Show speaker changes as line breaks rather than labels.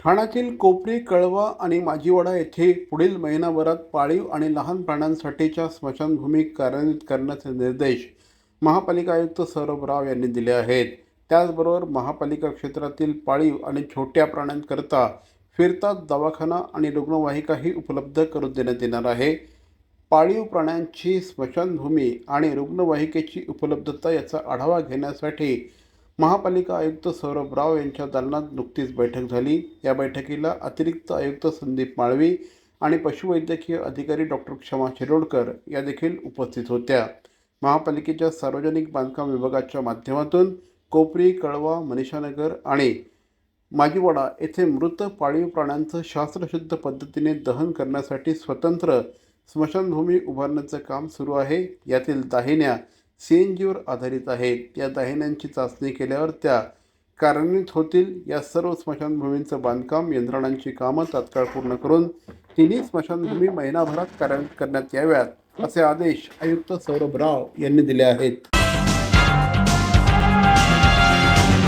ठाण्यातील कोपरी कळवा आणि माजीवाडा येथे पुढील महिनाभरात पाळीव आणि लहान प्राण्यांसाठीच्या स्मशानभूमी कार्यान्वित करण्याचे निर्देश महापालिका आयुक्त सौरभ राव यांनी दिले आहेत. त्याचबरोबर महापालिका क्षेत्रातील पाळीव आणि छोट्या प्राण्यांकरता फिरता दवाखाना आणि रुग्णवाहिकाही उपलब्ध करून देण्यात येणार आहे. पाळीव प्राण्यांची स्मशानभूमी आणि रुग्णवाहिकेची उपलब्धता याचा आढावा घेण्यासाठी महापालिका आयुक्त सौरभ राव यांच्या दालनात नुकतीच बैठक झाली. या बैठकीला अतिरिक्त आयुक्त संदीप माळवी आणि पशुवैद्यकीय अधिकारी डॉक्टर क्षमा शिरोडकर या देखील उपस्थित होत्या. महापालिकेच्या सार्वजनिक बांधकाम विभागाच्या माध्यमातून कोपरी कळवा मनीषानगर आणि माजीवाडा येथे मृत पाळीव प्राण्यांचं शास्त्रशुद्ध पद्धतीने दहन करण्यासाठी स्वतंत्र स्मशानभूमी उभारण्याचं काम सुरू आहे. यातील दाहिन्या सी एन जीवर आधारित आहेत या दाहिन्यांची चाचणी केल्यावर त्या कार्यान्वित होतील. या सर्व स्मशानभूमींचं बांधकाम यंत्रणांची कामं तात्काळ पूर्ण करून तिन्ही स्मशानभूमी महिनाभरात कार्यान्वित करण्यात याव्यात असे आदेश आयुक्त सौरभ राव यांनी दिले आहेत.